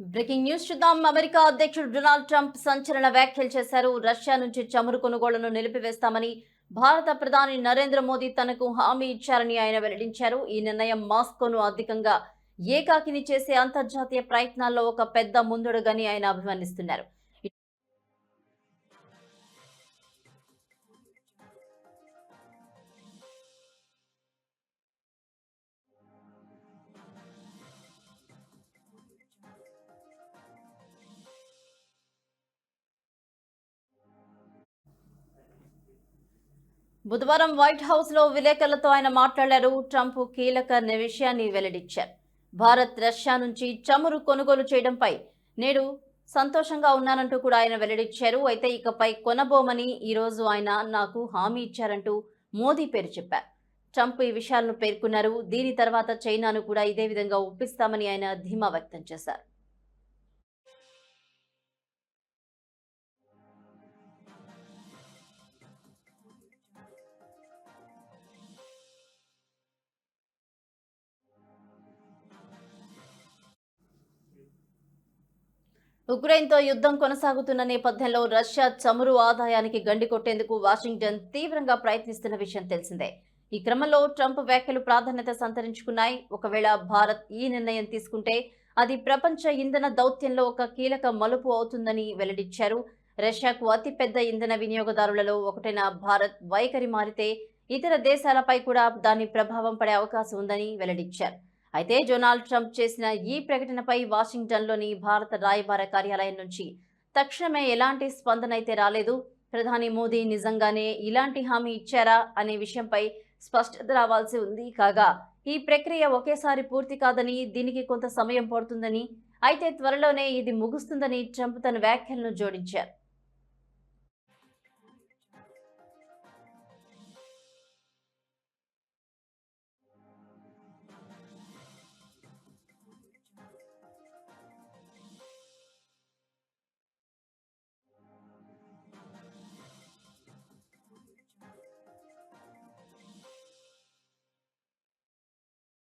Breaking news చూద్దాం. America అధ్యక్షుడు Donald Trump సంచలన వ్యాఖ్యలు చేశారు. రష్యా నుంచి చమురు కొనుగోళ్ళను నిలిపివేస్తామని భారత ప్రధాని నరేంద్ర మోదీ తనకు హామీ ఇచ్చారని ఆయన వెల్లడించారు. ఈ నిర్ణయం మాస్కోను అధికంగా ఏకాకిని చేసే అంతర్జాతీయ ప్రయత్నాల్లో ఒక పెద్ద ముందుడుగని ఆయన అభివర్ణిస్తున్నారు. బుధవారం వైట్ హౌస్లో విలేకరులతో ఆయన మాట్లాడారు. ట్రంప్ కీలక విషయాన్ని వెల్లడించారు. భారత్ రష్యా నుంచి చమురు కొనుగోలు చేయడంపై నేడు సంతోషంగా ఉన్నానంటూ కూడా ఆయన వెల్లడించారు. అయితే ఇకపై కొనబోమని ఈ రోజు ఆయన నాకు హామీ ఇచ్చారంటూ మోదీ పేరు చెప్పారు. ట్రంప్ ఈ విషయాలను పేర్కొన్నారు. దీని తర్వాత చైనాను కూడా ఇదే విధంగా ఒప్పిస్తామని ఆయన ధీమా వ్యక్తం చేశారు. ఉక్రెయిన్తో యుద్ధం కొనసాగుతున్న నేపథ్యంలో రష్యా చమురు ఆదాయానికి గండి కొట్టేందుకు వాషింగ్టన్ తీవ్రంగా ప్రయత్నిస్తున్న విషయం తెలిసిందే. ఈ క్రమంలో ట్రంప్ వ్యాఖ్యలు ప్రాధాన్యత సంతరించుకున్నాయి. ఒకవేళ భారత్ ఈ నిర్ణయం తీసుకుంటే అది ప్రపంచ ఇంధన దౌత్యంలో ఒక కీలక మలుపు అవుతుందని వెల్లడించారు. రష్యాకు అతిపెద్ద ఇంధన వినియోగదారులలో ఒకటైన భారత్ వైఖరి మారితే ఇతర దేశాలపై కూడా దాని ప్రభావం పడే అవకాశం ఉందని వెల్లడించారు. అయితే డొనాల్డ్ ట్రంప్ చేసిన ఈ ప్రకటనపై వాషింగ్టన్లోని భారత రాయబార కార్యాలయం నుంచి తక్షణమే ఎలాంటి స్పందన అయితే రాలేదు ప్రధాని మోదీ నిజంగానే ఇలాంటి హామీ ఇచ్చారా అనే విషయంపై స్పష్టత రావాల్సి ఉంది. కాగా ఈ ప్రక్రియ ఒకేసారి పూర్తి కాదని దీనికి కొంత సమయం పడుతుందని అయితే త్వరలోనే ఇది ముగుస్తుందని ట్రంప్ తన వ్యాఖ్యలను జోడించారు.